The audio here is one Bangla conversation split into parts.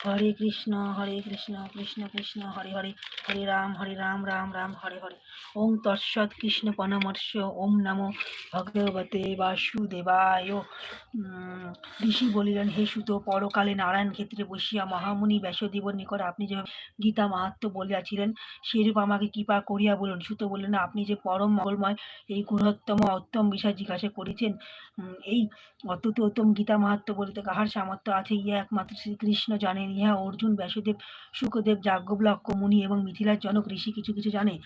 হরে কৃষ্ণ হরে কৃষ্ণ কৃষ্ণ কৃষ্ণ, হরে হরে হরে রাম হরে রাম রাম রাম, হরে হরে। ওম তৎসৎ কৃষ্ণ পরমর্শ ওম নমো ভগবতে বাসুদেবায়। ঋষি বলিলেন, হে সুত, পরকালে নারায়ণ ক্ষেত্রে বসিয়া মহামুনি ব্যাসদেবর নিকট আপনি যে গীতা মাহাত্ম বলিয়াছিলেন, সেরূপ আমাকে কৃপা করিয়া বলুন। সুত বললেন, আপনি যে পরম মঙ্গলময়, এই গুরুত্তম উত্তম বিষয় জিজ্ঞাসা করেছেন এই অত্যন্ত উত্তম গীতা মাহাত্ম বলিতে কাহার সামর্থ্য আছে, ইহা একমাত্র শ্রীকৃষ্ণ জানেন। ইহা অর্জুন, ব্যাসদেব, সুখদেব যাজ্ঞবল্ক্য মুনি এবং মিথিলার জনক ঋষি কিছু কিছু জানে।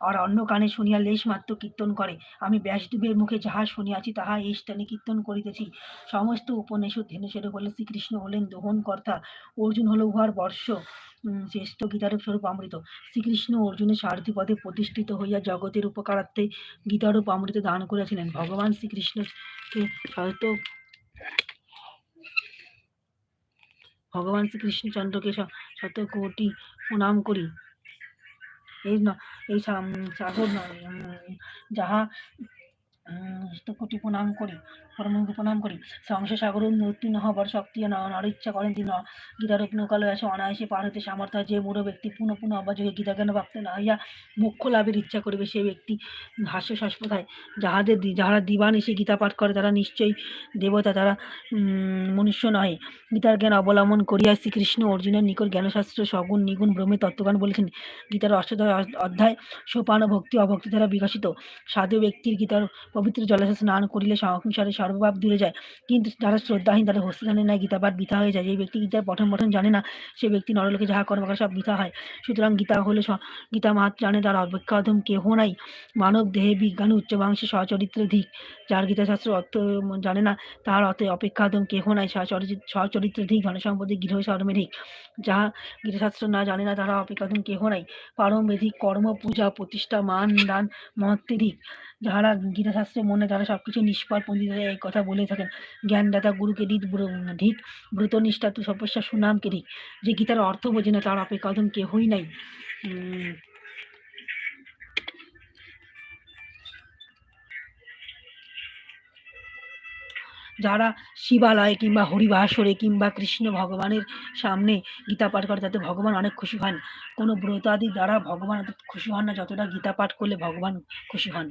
আর অন্য কানে শুনিয়া লেশ মাত্র কীর্তন করে। আমি ব্যাসদেবের মুখে যাহা শুনিয়াছি, তাহা এই স্থানে কীর্তন করিতেছি। সমস্ত উপনিষদ ধেনু সেরে বলে, শ্রীকৃষ্ণ হলেন দোহন কর্তা অর্জুন হলো উহার বর্ষ। শ্রেষ্ঠ গীতারূপ স্বরূপ অমৃত। শ্রীকৃষ্ণ অর্জুনের সারথি পদে প্রতিষ্ঠিত হইয়া জগতের উপকারার্থে গীতারূপ অমৃত দান করেছিলেন। ভগবান শ্রীকৃষ্ণকে শত ভগবান শ্রীকৃষ্ণচন্দ্রকে শত কোটি প্রণাম করি। এই এই সাগর যাহা কোটি প্রণাম করি পরমকে প্রণাম করি। সংসার সাগর উত্তীর্ণ হবার শক্তি নর ইচ্ছা করেন তিনি গীতারূপ নৌকালয় আসে অনায়াসে পার হতে সামর্থ্য যে মূঢ় ব্যক্তি পুনঃ পুনঃ অবাযোগে গীতা জ্ঞান প্রাপ্ত না হইয়া মোক্ষ লাভের ইচ্ছা করিবে সেই ব্যক্তি হাস্য সস্পথায় যাহাদের যাহারা দিবান এসে গীতা পাঠ করে, তারা নিশ্চয়ই দেবতা, তারা মনুষ্য নহে। গীতার জ্ঞান অবলম্বন করিয়া শ্রীকৃষ্ণ অর্জুনের নিকট জ্ঞানশাস্ত্র, সগুণ, নিগুণ ব্রহ্মের তত্ত্বজ্ঞান বলেছেন। গীতার অষ্টাদশ অধ্যায় সোপান ভক্তি অভক্তি দ্বারা বিকশিত। সাধু ব্যক্তির গীতার পবিত্র জলাশয় স্নান করিলে সংসারে সর্বভাব দূরে যায়। কিন্তু যারা শ্রদ্ধাহীন, তাদের হস্তিদানে নেয় গীতা পাঠ বৃথা হয়ে যায়। যে ব্যক্তি গীতার পঠন পঠন জানে না, সে ব্যক্তি নরলোকে যাহা কর্ম করে সব বৃথা হয়। সুতরাং গীতা হলে গীতা মাহাত্ম জানে তার অপেক্ষা অধম কেহ নাই। মানব দেহে বিজ্ঞান উচ্চ বংশে সচরিত্র ধিক। যার গীতাশাস্ত্র অর্থ জানে না, তাহার অত অপেক্ষা অধম কেহ নাই। সচরিত্র ধিক, ধনসম্পত্তি, গৃহ শর্মে ধিক। যাহা গীতাশাস্ত্র না জানে না তারা অপেক্ষা অধম কেহ নাই। পারমবেদিক কর্ম, পূজা, প্রতিষ্ঠা, মান, দান মহত্বেধিক যাহারা গীতাশাস্ত্রে মনে তারা সবকিছু নিষ্ফল পণ্ডিতরা এই কথা বলে থাকেন। জ্ঞানদাতা গুরুকে ধিক, ব্র- ধিক, ব্রতনিষ্ঠা তু সপস্যা সুনামকে ধিক। যে গীতার অর্থ বোঝে না, তার অপেক্ষা কেহই নাই। যারা শিবালয়ে কিংবা হরিবাসরে কিংবা কৃষ্ণ ভগবানের সামনে গীতা পাঠ করে, তাতে ভগবান অনেক খুশি হন। কোনো ব্রতাদি দ্বারা ভগবান খুশি হন না, যতটা গীতা পাঠ করলে ভগবান খুশি হন।